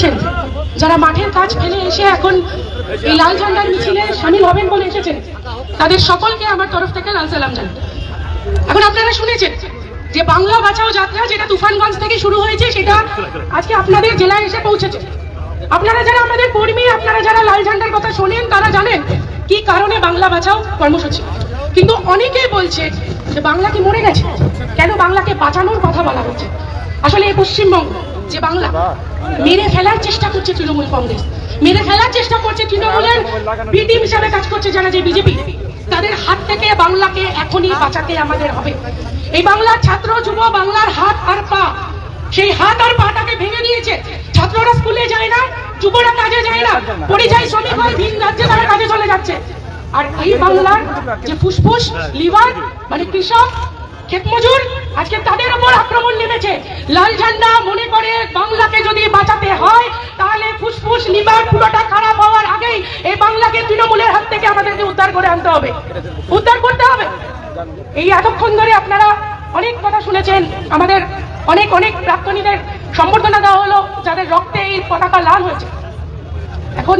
এসেছেন? যারা মাঠের কাজ ফেলে এসে এখন এই লাল ঝান্ডার মিছিলে সামিল হবেন বলে এসেছেন, তাদের সকলকে আমার তরফ থেকে লাল সালাম জানাই। এখন আপনারা শুনেছেন যে বাংলা বাঁচাও যাত্রা যেটা তুফানগঞ্জ থেকে শুরু হয়েছে, সেটা আজকে আপনাদের জেলায় এসে পৌঁছেছে। আপনারা যারা আমাদের কর্মী, আপনারা যারা লাল ঝান্ডার কথা শোনেন, তারা জানেন কি কারণে বাংলা বাঁচাও কর্মসূচি। কিন্তু অনেকেই বলছে যে বাংলা কি মরে গেছে? কেন বাংলাকে বাঁচানোর কথা বলা হচ্ছে? আসলে এই পশ্চিমবঙ্গ যে বাংলা। মেরে ফেলার চেষ্টা করছে তৃণমূল কংগ্রেস। মেরে ফেলার চেষ্টা করছে তৃণমূলের বি টিম হিসাবে কাজ করছে যারা যে বিজেপি। তাদের হাত থেকে বাংলাকে এখনই বাঁচাতে আমাদের হবে। এই বাংলার ছাত্র যুব, বাংলার হাত আর পা, সেই হাত আর পাটাকে ভেঙে দিয়েছে। ছাত্ররা স্কুলে যায় না, যুবরা কাজে যায় না, পরিযায়ী শ্রমিক হয় ভিন রাজ্যে তারা কাজে চলে যাচ্ছে। আর এই বাংলার যে ফুসফুস, লিভার মানে কৃষক ক্ষেত মজুর, আজকে তাদের উপর আক্রমণ নেমেছে। লাল ঝান্ডা মনে করে বাংলাকে যদি বাঁচাতে হয়, তাহলে ফুসফুস লিভার পুরোটা খারাপ হওয়ার আগেই এই বাংলাকে তৃণমূলের হাত থেকে আমাদেরকে উদ্ধার করে আনতে হবে। উদ্ধার করতে হবে। এই এতক্ষণ ধরে আপনারা অনেক কথা শুনেছেন, আমাদের অনেক অনেক প্রাক্তনীদের সম্বর্ধনা দেওয়া হলো, যাদের রক্তে এই পতাকা লাল হয়েছে। এখন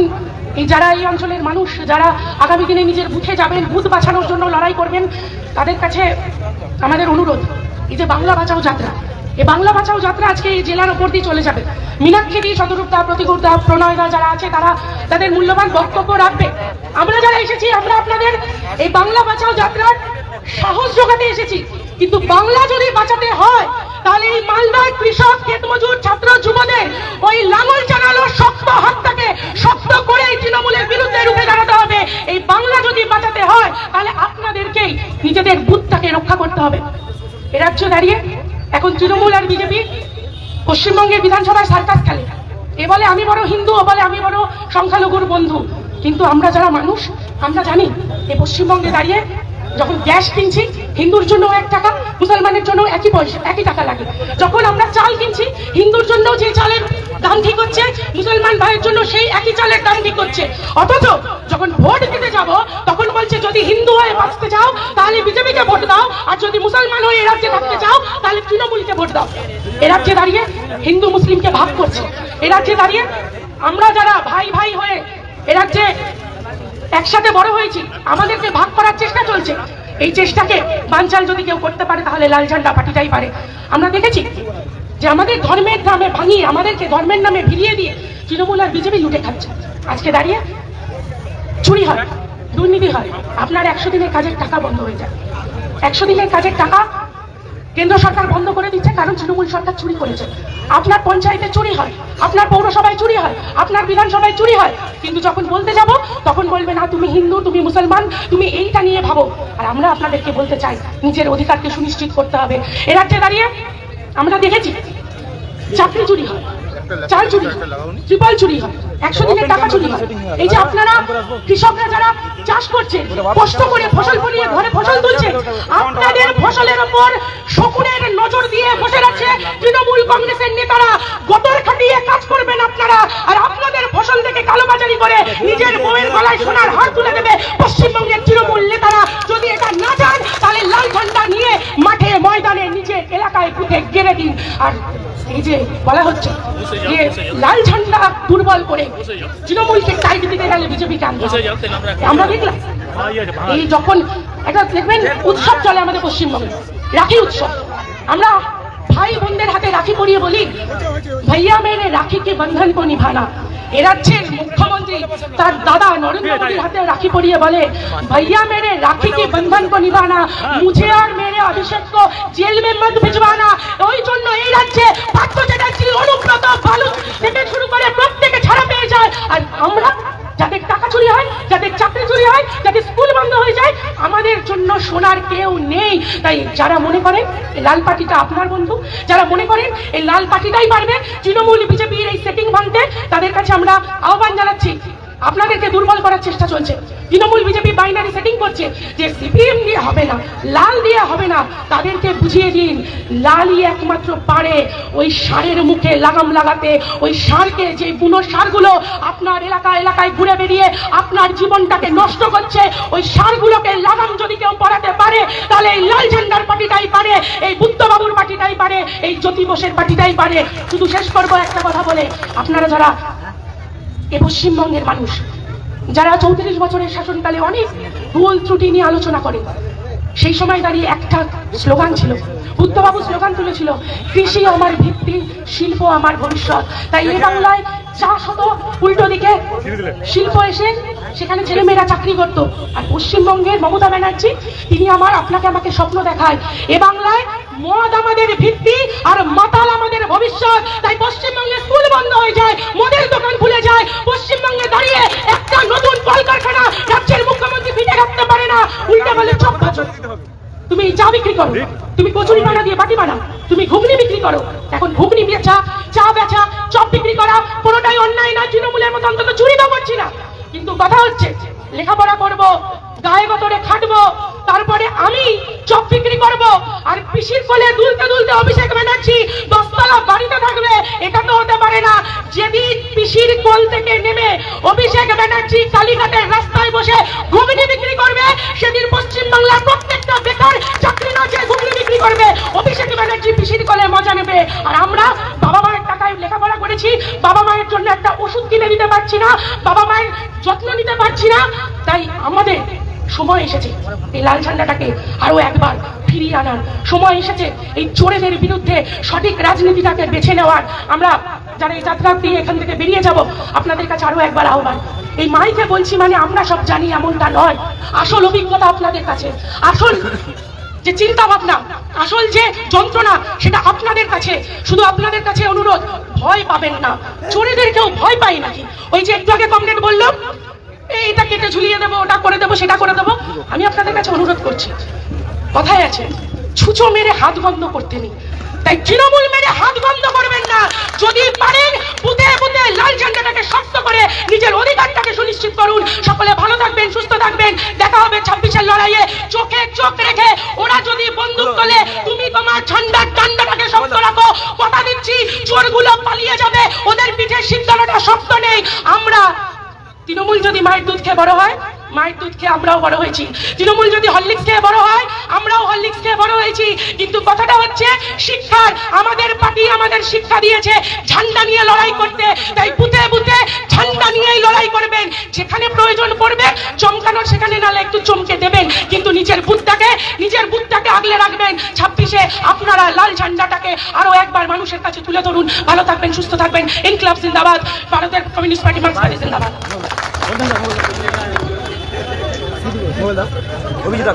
এই যারা এই অঞ্চলের মানুষ, যারা আগামী দিনে নিজের বুথে যাবেন, বুথ বাঁচানোর জন্য লড়াই করবেন, তাদের কাছে আমাদের অনুরোধ, এই যে বাংলা বাঁচাও যাত্রা। এই বাংলা বাঁচাও যাত্রা আজকে এই জেলার উপর দিয়ে চলে যাবে। মীনাক্ষী শতরূপদা প্রতিকূরদা প্রণয়দা যারা আছে, তারা তাদের মূল্যবান বক্তব্য রাখবে। আমরা যারা এসেছি, আমরা আপনাদের এই বাংলা বাঁচাও যাত্রার সাহস যোগাতে এসেছি। কিন্তু বাংলা যদি বাঁচাতে হয়, তাহলে এই মালদার কৃষক, ক্ষেতমজুর, ছাত্র যুবদের ওই লাঙল চালালো শক্ত হাতটাকে শক্ত করে এই তৃণমূলের বিরুদ্ধে রুখে দাঁড়াতে হবে এই বাংলা যদি বাঁচাতে হয় তাহলে আপনাদেরকেই নিজেদের বুথটাকে রক্ষা করতে হবে এ রাজ্য দাঁড়িয়ে এখন তৃণমূল আর বিজেপি পশ্চিমবঙ্গের বিধানসভায় সার্কাস খেলে। এ বলে আমি বড় হিন্দু, ও বলে আমি বড় সংখ্যালঘুর বন্ধু। কিন্তু আমরা যারা মানুষ, আমরা জানি এই পশ্চিমবঙ্গে দাঁড়িয়ে যখন গ্যাস কিনছি, হিন্দুর জন্য এক টাকা, মুসলমানের জন্য একই পয়সা, একই টাকা লাগে। যখন আমরা চাল কিনছি, হিন্দুর জন্য যে চালের দাম ঠিক হচ্ছে, মুসলমান ভাইয়ের জন্য সেই একই চালের দাম ঠিক হচ্ছে। অথচ যখন ভোট দিতে যাব, তখন বলছে, যদি হিন্দু হয়ে বাঁচতে চাও, তাহলে বিজেপিকে ভোট দাও, আর যদি মুসলমান হয়ে এ রাজ্যে থাকতে চাও, তাহলে তৃণমূলকে ভোট দাও। এ রাজ্যে দাঁড়িয়ে হিন্দু মুসলিমকে ভাগ করছে। এ রাজ্যে দাঁড়িয়ে আমরা যারা ভাই ভাই হয়ে এ রাজ্যে একসাথে বড় হয়েছি, আমাদেরকে ভাগ করার চেষ্টা চলছে। এই চেষ্টাকে বানচাল যদি কেউ করতে পারে, তাহলে লাল ঝান্ডা পার্টিটাই পারে। আমরা দেখেছি যে আমাদের ধর্মের নামে ভাঙিয়ে, আমাদেরকে ধর্মের নামে ভিড়িয়ে দিয়ে তৃণমূল আর বিজেপি লুটে খাচ্ছে। আজকে দাঁড়িয়ে চুরি হয়, দুর্নীতি হয়। আপনার একশো দিনের কাজের টাকা বন্ধ হয়ে যায়। একশো দিনের কাজের টাকা কেন্দ্র সরকার বন্ধ করে দিচ্ছে, কারণ তৃণমূল সরকার চুরি করেছে। আপনার পঞ্চায়েতে চুরি হয়, আপনার পৌরসভায় চুরি হয়, আপনার বিধানসভায় চুরি হয়। কিন্তু যখন বলতে যাব, তখন বলবে, না, তুমি হিন্দু, তুমি মুসলমান, তুমি এইটা নিয়ে ভাবো। আর আমরা আপনাদেরকে বলতে চাই, নিজের অধিকারকে সুনিশ্চিত করতে হবে। এ রাজ্যে দাঁড়িয়ে আমরা দেখেছি। চাকরি চুরি হয়। চাল চুরি হয়। ত্রিপল চুরি হয়। একশো দিনের টাকা চুরি হয়। এই যে আপনারা কৃষকরা যারা চাষ করছে কষ্ট করে ফসল ফলিয়ে ঘরে ফসল তুলছে আপনাদের ফসলের ওপর শকুনের নজর দিয়ে বসে আছে তৃণমূল কংগ্রেসের নেতারা গতর খাটিয়ে কাজ করবেন আপনারা আর আপনাদের ফসল থেকে কালোবাজারি করে নিজের বউয়ের গলায় সোনার হার তুলে দেবে পশ্চিমবঙ্গের তৃণমূল নেতারা যদি এটা না চান তাহলে লাল ঝান্ডা নিয়ে মাঠে ময়দানে নিজের এলাকায় বুথে গেড়ে দিন আর এই যে বলা হচ্ছে যে লাল ঝান্ডা দুর্বল করে তৃণমূলকে টাইট দিতে গেলে বিজেপিকে আনতে আমরা দেখলাম। এই যখন একটা দেখবেন, উৎসব চলে আমাদের পশ্চিমবঙ্গে। রাখি উৎসব। আমরা ভাই বোনদের হাতে রাখি পরিয়ে বলি, ভাইয়া মেরে রাখি কে বন্ধন কো নিভানা। এ মুখ্যমন্ত্রী তার দাদা নরেন্দ্র মোদীর হাতে রাখি পরিয়ে বলে, ভাইয়া মেরে রাখি কে বন্ধন কো নিভানা, মুঝে আর মেরে অভিষেক কো জেল মে মত ভিজওয়ানা ওই জন্য এই রাজ্যে পার্থ চ্যাটার্জি অনুব্রত বালু থেকে শুরু করে প্রত্যেকে ছাড়া পেয়ে যায় আর আমরা যাদের টাকা চুরি হয় যাদের চাকরি চুরি হয় যাদের স্কুল বন্ধ হয়ে যায় আমাদের জন্য সোনার কেউ নেই তাই যারা মনে করেন এই লাল পার্টিটা আপনার বন্ধু, যারা মনে করেন এই লাল পার্টিটাই পারবে, তৃণমূল, বিজেপির এই সেটিং ভাঙতে, তাদের কাছে আমরা আহ্বান জানাচ্ছি। আপনাদেরকে দুর্বল করার চেষ্টা চলছে। তৃণমূল বিজেপি বাইনারি সেটিং করছে যে সিপিএম দিয়ে হবে না, লাল দিয়ে হবে না, তাদেরকে বুঝিয়ে দিন, লালই একমাত্র পারে। ওই সারের মুখে লাগাম লাগাতে, ওই সারকে যে বুনো সারগুলো আপনার এলাকা এলাকায় ঘুরে বেরিয়ে আপনার জীবনটাকে নষ্ট করছে, ওই সারগুলোকে লাগাম যদি কেউ পড়াতে পারে, তাহলে এই লাল ঝান্ডার পার্টিটাই পারে, এই বুদ্ধবাবুর পার্টিটাই পারে, এই জ্যোতি বোসের পার্টিটাই পারে। শুধু শেষ করব একটা কথা বলে। আপনারা যারা এ পশ্চিমবঙ্গের মানুষ যারা চৌত্রিশ বছরের শাসনকালে অনেক ভুল ত্রুটি নিয়ে আলোচনা করে। সেই সময় দাঁড়িয়ে একটা স্লোগান ছিল বুদ্ধবাবু স্লোগান তুলেছিল কৃষি আমার ভিত্তি শিল্প আমার ভবিষ্যৎ। তাই এ বাংলায় চাষ হতো উল্টো দিকে। শিল্প এসে সেখানে ছেলেমেয়েরা চাকরি করত। আর পশ্চিমবঙ্গের মমতা ব্যানার্জি তিনি আমার আপনাকে আমাকে স্বপ্ন দেখায়। এ বাংলায় মদ আমাদের ভিত্তি আর মাতাল আমাদের ভবিষ্যৎ তাই পশ্চিমবঙ্গে স্কুল বন্ধ হয়ে যায় মদের দোকান খুলে যায় পশ্চিমবঙ্গে দাঁড়িয়ে একটা নতুন কলকারখানা রাজ্যের মুখ্যমন্ত্রী ফিটে রাখতে পারে না উল্টে বলে চপ ভাজো তুমি চা বিক্রি করো। তুমি কচুরি পানা দিয়ে বাটি বানাও। তুমি ঘুগনি বিক্রি করো। এখন ঘুগনি বেচা চা বেচা চপ বিক্রি করা কোনোটাই অন্যায় না তৃণমূলের মতো অন্তত চুরি তো করছি না। কিন্তু কথা হচ্ছে লেখাপড়া করব গায়ে গতরে খাটবো, তারপরে আমি চপ বিক্রি করব। আর পিসির কোলে দুলতে দুলতে অভিষেক ব্যানার্জি দশতলা বাড়িতে থাকবে, এটা তো হতে পারে না। যেদিন পিসির কোল থেকে নেমে অভিষেক ব্যানার্জি কালীঘাটের রাস্তায় বসে ঘুগনি বিক্রি করবে, সেদিন পশ্চিমবাংলার প্রত্যেকটা বেকার চাকরি না চেয়ে ঘুগনি বিক্রি করবে। অভিষেক ব্যানার্জি পিসির কোলে মজা নেবে। আর আমরা বাবা মায়ের টাকায় লেখাপড়া করেছি, বাবা মায়ের জন্য একটা ওষুধ কিনে দিতে পারছি না, বাবা মায়ের যত্ন নিতে পারছি না। তাই আমাদের সময় এসেছে। এই লাল ঝান্ডাটাকে আরও একবার ফিরিয়ে আনার। সময় এসেছে এই চোরেদের বিরুদ্ধে সঠিক রাজনীতিটাকে বেছে নেওয়ার। আমরা যারা এই যাত্রা দিয়ে এখান থেকে বেরিয়ে যাব, আপনাদের কাছে আরও একবার আহ্বান। এই মাইকে বলছি মানে আমরা সব জানি এমনটা নয়। আসল অভিজ্ঞতা আপনাদের কাছে। আসল যে চিন্তা ভাবনা আসল যে যন্ত্রণা, সেটা আপনাদের কাছে। শুধু আপনাদের কাছে অনুরোধ, ভয় পাবেন না। চোরেদের কেউ ভয় পায় নাকি? ওই যে একটু আগে কমরেড বলল এই এটা কেটে ঝুলিয়ে দেবো, ওটা করে দেবো, সেটা করে দেবো। আমি আপনাদের কাছে অনুরোধ করছি। কথায় আছে, ছুঁচো মেরে হাত বন্ধ করতে নেই। তাই তৃণমূল মেরে হাত বন্ধ করবেন না। যদি পারেন বুধে বুধে লাল ঝান্ডাটাকে শক্ত করে নিজের অধিকারটাকে সুনিশ্চিত করুন। সকলে ভালো থাকবেন, সুস্থ থাকবেন। দেখা হবে ছাব্বিশের লড়াইয়ে। চোখে চোখ রেখে ওরা যদি বন্দুক তোলে, তুমি তোমার ঝান্ডার ডান্ডাটাকে শক্ত রাখো। কথা দিচ্ছি, চোরগুলো পালিয়ে যাবে। ওদের পিঠে সিদ্ধান্তটা শক্ত নেই। আমরা তৃণমূল যদি মায়ের দুধ খেয়ে বড় হয় মায়ের দুধ খেয়ে আমরাও বড় হয়েছি। তৃণমূল যদি হরলিক্স খেয়ে বড় হয়, আমরাও হরলিক্স খেয়ে বড় হয়েছি। কিন্তু কথাটা হচ্ছে, শিক্ষার আমাদের পার্টি আমাদের শিক্ষা দিয়েছে, ঝান্ডা নিয়ে লড়াই করতে। তাই বুথে বুথে ঝান্ডা নিয়েই লড়াই করবেন। যেখানে প্রয়োজন পড়বে, চমকানোর সেখানে নালে একটু চমকে দেবেন। কিন্তু নিজের বুথটাকে নিজের বুথটাকে আগলে রাখবেন। ছাব্বিশে আপনারা লাল ঝান্ডাটাকে আরও একবার মানুষের কাছে তুলে ধরুন। ভালো থাকবেন, সুস্থ থাকবেন। ইনকলাব জিন্দাবাদ। ভারতের কমিউনিস্ট পার্টি মার্ক্সবাদী জিন্দাবাদ। অভিজিৎ